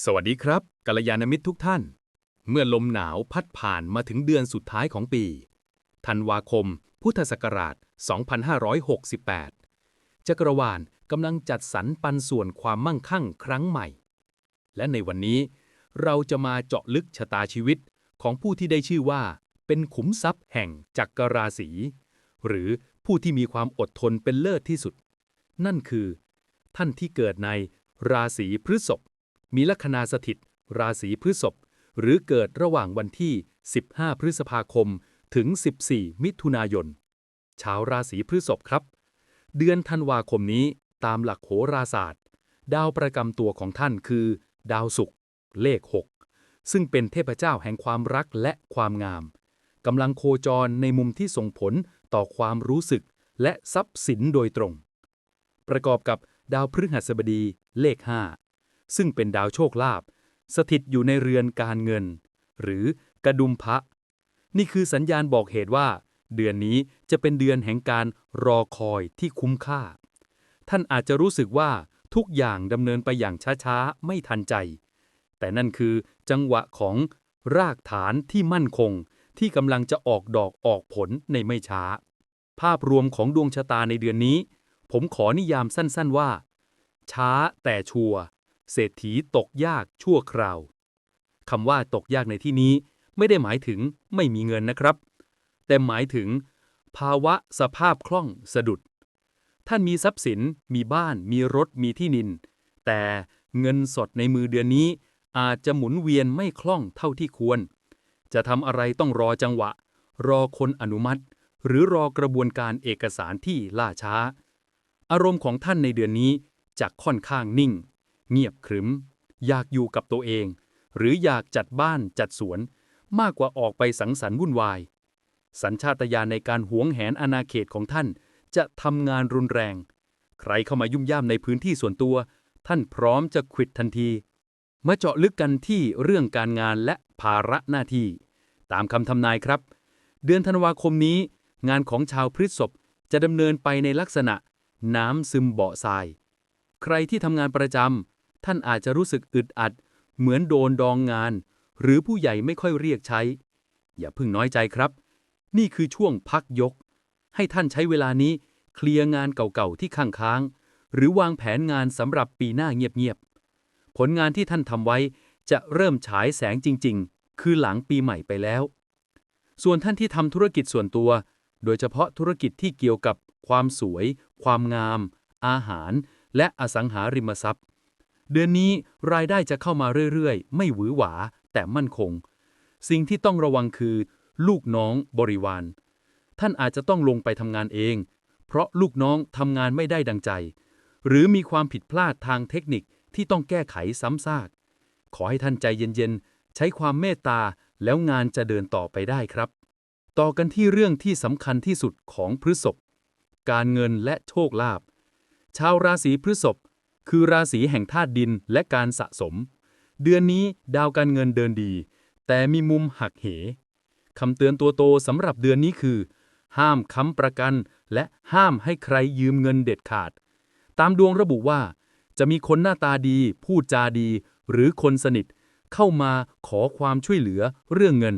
สวัสดีครับกัลยาณมิตรทุกท่าน เมื่อลมหนาวพัดผ่านมาถึงเดือนสุดท้ายของปี ธันวาคม พุทธศักราช 2568 จักรวาลกำลังจัดสรรปันส่วนความมั่งคั่งครั้งใหม่ และในวันนี้ เราจะมาเจาะลึกชะตาชีวิตของผู้ที่ได้ชื่อว่า เป็นขุมทรัพย์แห่งจักรราศี หรือผู้ที่มีความอดทนเป็นเลิศที่สุด นั่นคือ ท่านที่เกิดในราศีพฤษภ มีลัคนาสถิต ราศีพฤษภหรือเกิดระหว่างวันที่ 15 พฤษภาคม ถึง 14 มิถุนายน ชาวราศีพฤษภครับ เดือนธันวาคมนี้ตามหลักโหราศาสตร์ ดาวประจำตัวของท่านคือ ดาวศุกร์เลข 6 ซึ่งเป็นเทพเจ้าแห่งความรักและความงามกำลังโคจรในมุมที่ส่งผลต่อความรู้สึกและทรัพย์สินโดยตรง ประกอบกับดาวพฤหัสบดีเลข5 ซึ่งเป็นดาวโชคลาภสถิตอยู่ในเรือนการเงิน หรือกระดุมพระ นี่คือสัญญาณบอกเหตุว่า เดือนนี้จะเป็นเดือนแห่งการรอคอยที่คุ้มค่า ท่านอาจจะรู้สึกว่าทุกอย่างดำเนินไปอย่างช้าๆ ไม่ทันใจ แต่นั่นคือจังหวะของรากฐานที่มั่นคงที่กำลังจะออกดอกออกผลในไม่ช้า ภาพรวมของดวงชะตาในเดือนนี้ ผมขอนิยามสั้นๆว่า ช้าแต่ชัวร์ เศรษฐีตกยากชั่วคราวคำว่าตกยากในที่นี้ไม่ได้หมายถึงไม่มีเงินนะครับ แต่หมายถึง ภาวะสภาพคล่องสะดุด ท่านมีทรัพย์สิน มีบ้าน มีรถ มีที่ดิน แต่เงินสดในมือเดือนนี้ อาจจะหมุนเวียนไม่คล่องเท่าที่ควร จะทำอะไรต้องรอจังหวะ รอคนอนุมัติ หรือรอกระบวนการเอกสารที่ล่าช้า อารมณ์ของท่านในเดือนนี้จะค่อนข้างนิ่ง เงียบขรึม อยากอยู่กับตัวเอง หรืออยากจัดบ้านจัดสวน มากกว่าออกไปสังสรรค์วุ่นวาย สัญชาตญาณในการหวงแหนอาณาเขตของท่าน จะทำงานรุนแรง ใครเข้ามายุ่มย่ามในพื้นที่ส่วนตัว ท่านพร้อมจะขวิดทันที มาเจาะลึกกันที่เรื่องการงานและภาระหน้าที่ ตามคำทำนายครับ เดือนธันวาคมนี้ งานของชาวพฤษภจะดำเนินไปในลักษณะ น้ำซึมเบาะทราย ใครที่ทำงานประจำ ท่านอาจจะรู้สึกอึดอัด เหมือนโดนดองงาน หรือผู้ใหญ่ไม่ค่อยเรียกใช้ อย่าเพิ่งน้อยใจครับ นี่คือช่วงพักยก ให้ท่านใช้เวลานี้เคลียร์งานเก่าๆที่ค้างค้างๆหรือวางแผนงานสำหรับปีหน้าเงียบๆผลงานที่ท่านทำไว้จะเริ่มฉายแสงจริง ๆ คือหลังปีใหม่ไปแล้ว ส่วนท่านที่ทำธุรกิจส่วนตัว โดยเฉพาะธุรกิจที่เกี่ยวกับความสวย ความงาม อาหาร และอสังหาริมทรัพย์ เดือนนี้รายได้จะเข้ามาเรื่อยๆ ไม่หวือหวา แต่มั่นคง สิ่งที่ต้องระวังคือ ลูกน้องบริวาร ท่านอาจจะต้องลงไปทำงานเอง เพราะลูกน้องทำงานไม่ได้ดังใจ หรือมีความผิดพลาดทางเทคนิคที่ต้องแก้ไขซ้ำซาก ขอให้ท่านใจเย็นๆ ใช้ความเมตตาแล้วงานจะเดินต่อไปได้ครับ ต่อกันที่เรื่องที่สำคัญที่สุดของพฤษภการเงินและโชคลาภชาวราศีพฤษภ คือราศีแห่งธาตุดินและการสะสม เดือนนี้ดาวการเงินเดินดี แต่มีมุมหักเหคำเตือนตัวโตสำหรับเดือนนี้คือ ห้ามค้ำประกัน และห้ามให้ใครยืมเงินเด็ดขาด ตามดวงระบุว่า จะมีคนหน้าตาดี พูดจาดี หรือคนสนิท เข้ามาขอความช่วยเหลือเรื่องเงิน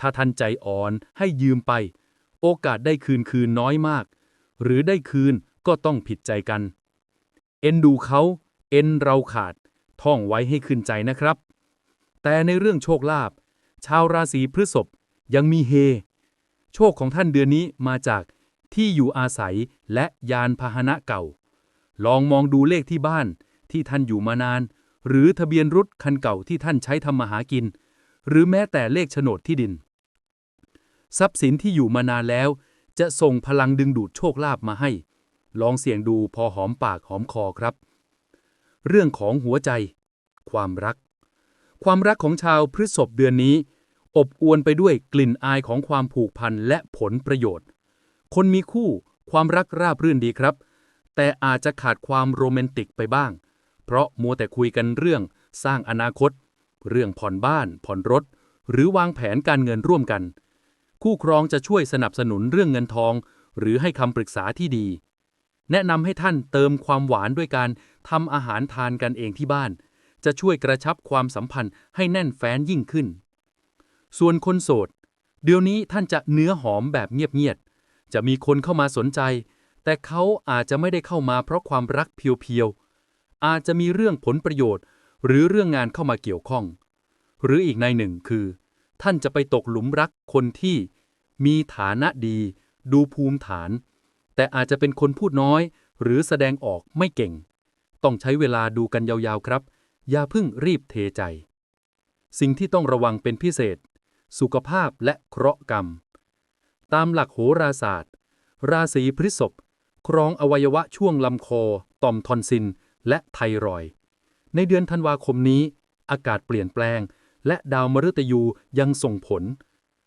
ถ้าท่านใจอ่อนให้ยืมไป โอกาสได้คืนคืนน้อยมาก หรือได้คืนก็ต้องผิดใจกัน เอ็นดูเขา เอ็นเราขาด ท่องไว้ให้ขึ้นใจนะครับ แต่ในเรื่องโชคลาภ ชาวราศีพฤษภยังมีเฮ โชคของท่านเดือนนี้มาจากที่อยู่อาศัยและยานพาหนะเก่า ลองมองดูเลขที่บ้านที่ท่านอยู่มานาน หรือทะเบียนรถคันเก่าที่ท่านใช้ทำมาหากิน หรือแม้แต่เลขโฉนดที่ดิน ทรัพย์สินที่อยู่มานานแล้ว จะส่งพลังดึงดูดโชคลาภมาให้ ลองเสี่ยงดูพอหอมปากหอมคอครับ เรื่องของหัวใจ ความรัก ความรักของชาวพฤษภเดือนนี้ อบอวลไปด้วยกลิ่นอายของความผูกพันและผลประโยชน์ คนมีคู่ความรักราบรื่นดีครับ แต่อาจจะขาดความโรแมนติกไปบ้าง เพราะมัวแต่คุยกันเรื่องสร้างอนาคต เรื่องผ่อนบ้าน ผ่อนรถ หรือวางแผนการเงินร่วมกัน คู่ครองจะช่วยสนับสนุนเรื่องเงินทอง หรือให้คำปรึกษาที่ดี แนะนำให้ท่านเติมความหวานด้วยการทำอาหารทานกันเองที่บ้าน จะช่วยกระชับความสัมพันธ์ให้แน่นแฟ้นยิ่งขึ้น ส่วนคนโสด เดี๋ยวนี้ท่านจะเนื้อหอมแบบเงียบๆ จะมีคนเข้ามาสนใจ แต่เขาอาจจะไม่ได้เข้ามาเพราะความรักเพียวๆ อาจจะมีเรื่องผลประโยชน์ หรือเรื่องงานเข้ามาเกี่ยวข้อง หรืออีกในหนึ่งคือ ท่านจะไปตกหลุมรักคนที่ มีฐานะดี ดูภูมิฐาน แต่อาจจะเป็นคนพูดน้อย หรือแสดงออกไม่เก่ง ต้องใช้เวลาดูกันยาวๆครับ อย่าเพิ่งรีบเทใจ สิ่งที่ต้องระวังเป็นพิเศษ สุขภาพและเคราะห์กรรม ตามหลักโหราศาสตร์ ราศีพฤษภครองอวัยวะช่วงลำคอ ต่อมทอนซิลและไทรอย ในเดือนธันวาคมนี้ อากาศเปลี่ยนแปลง และดาวมฤตยูยังส่งผล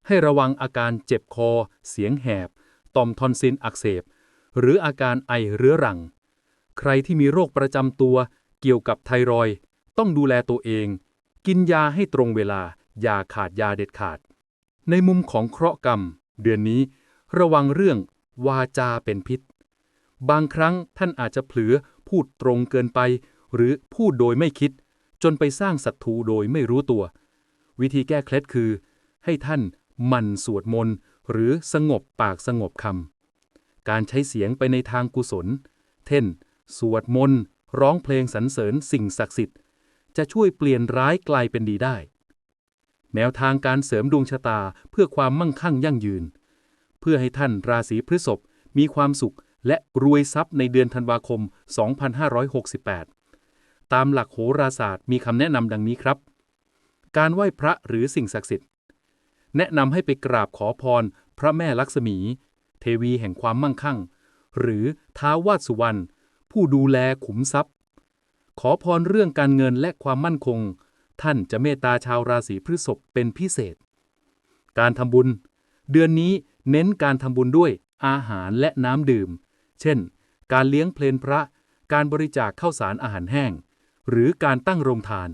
ให้ระวังอาการเจ็บคอ เสียงแหบ ต่อมทอนซิลอักเสบ หรืออาการไอเรื้อรัง ใครที่มีโรคประจำตัวเกี่ยวกับไทรอยต้องดูแลตัวเอง กินยาให้ตรงเวลา อย่าขาดยาเด็ดขาด ในมุมของเคราะห์กรรม เดือนนี้ ระวังเรื่องวาจาเป็นพิษ บางครั้งท่านอาจจะเผลอพูดตรงเกินไป หรือพูดโดยไม่คิด จนไปสร้างศัตรูโดยไม่รู้ตัว วิธีแก้เคล็ดคือ ให้ท่าน มันสวดมนต์หรือสงบปากสงบคำ การใช้เสียงไปในทางกุศล เช่น สวดมนต์ร้องเพลงสรรเสริญสิ่งศักดิ์สิทธิ์ จะช่วยเปลี่ยนร้ายกลายเป็นดีได้ แนวทางการเสริมดวงชะตาเพื่อความมั่งคั่งยั่งยืน เพื่อให้ท่านราศีพฤษภมีความสุขและรวยทรัพย์ในเดือนธันวาคม 2568 ตามหลักโหราศาสตร์มีคำแนะนำดังนี้ครับ การไหว้พระหรือสิ่งศักดิ์สิทธิ์ แนะนำให้ไปกราบขอพร พระแม่ลักษมี เทวีแห่งความมั่งคั่ง หรือท้าววาดสุวรรณผู้ดูแลขุมทรัพย์ ขอพรเรื่องการเงินและความมั่นคง ท่านจะเมตตาชาวราศีพฤษภเป็นพิเศษ การทำบุญ เดือนนี้เน้นการทำบุญด้วยอาหารและน้ำดื่ม เช่น การเลี้ยงเพลนพระ การบริจาคข้าวสารอาหารแห้ง หรือการตั้งโรงทาน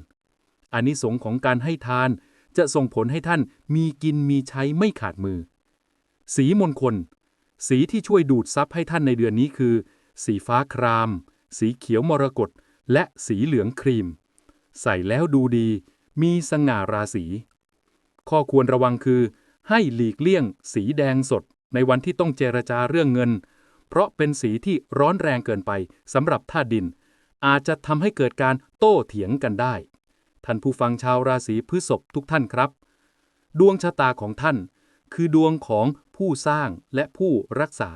อานิสงส์ของการให้ทาน จะส่งผลให้ท่านมีกินมีใช้ไม่ขาดมือ สีมงคล สีที่ช่วยดูดซับให้ท่านในเดือนนี้คือ สีฟ้าคราม สีเขียวมรกตและสีเหลืองครีม ใส่แล้วดูดี มีสง่าราศี ข้อควรระวังคือ ให้หลีกเลี่ยง สีแดงสด ในวันที่ต้องเจรจาเรื่องเงิน เพราะเป็นสีที่ร้อนแรงเกินไปสำหรับธาตุดิน อาจจะทำให้เกิดการโต้เถียงกันได้ ท่านผู้ฟังชาวราศีพฤษภทุกท่านครับ ดวงชะตาของท่าน คือดวงของผู้สร้างและผู้รักษา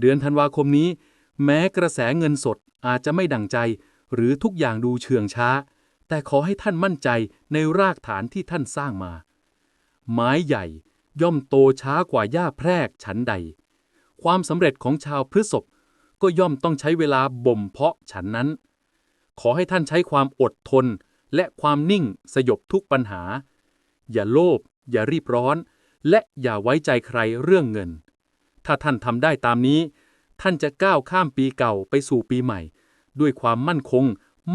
เดือนธันวาคมนี้ แม้กระแสเงินสดอาจจะไม่ดังใจ หรือทุกอย่างดูเชื่องช้า แต่ขอให้ท่านมั่นใจในรากฐานที่ท่านสร้างมา ไม้ใหญ่ย่อมโตช้ากว่าหญ้าแพรกชั้นใด ความสำเร็จของชาวพฤษภก็ย่อมต้องใช้เวลาบ่มเพาะฉันนั้น ขอให้ท่านใช้ความอดทน และความนิ่งสยบทุกปัญหา อย่าโลภอย่ารีบร้อน และอย่าไว้ใจใครเรื่องเงิน ถ้าท่านทำได้ตามนี้ ท่านจะก้าวข้ามปีเก่าไปสู่ปีใหม่ ด้วยความมั่นคง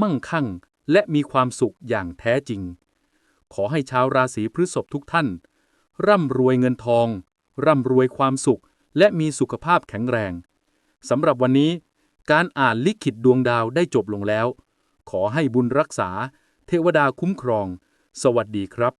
มั่งคั่ง และมีความสุขอย่างแท้จริง ขอให้ชาวราศีพฤษภทุกท่าน ร่ำรวยเงินทอง ร่ำรวยความสุข และมีสุขภาพแข็งแรงสำหรับวันนี้การอ่านลิขิตดวงดาวได้จบลงแล้ว ขอให้บุญรักษา เทวดาคุ้มครอง สวัสดีครับ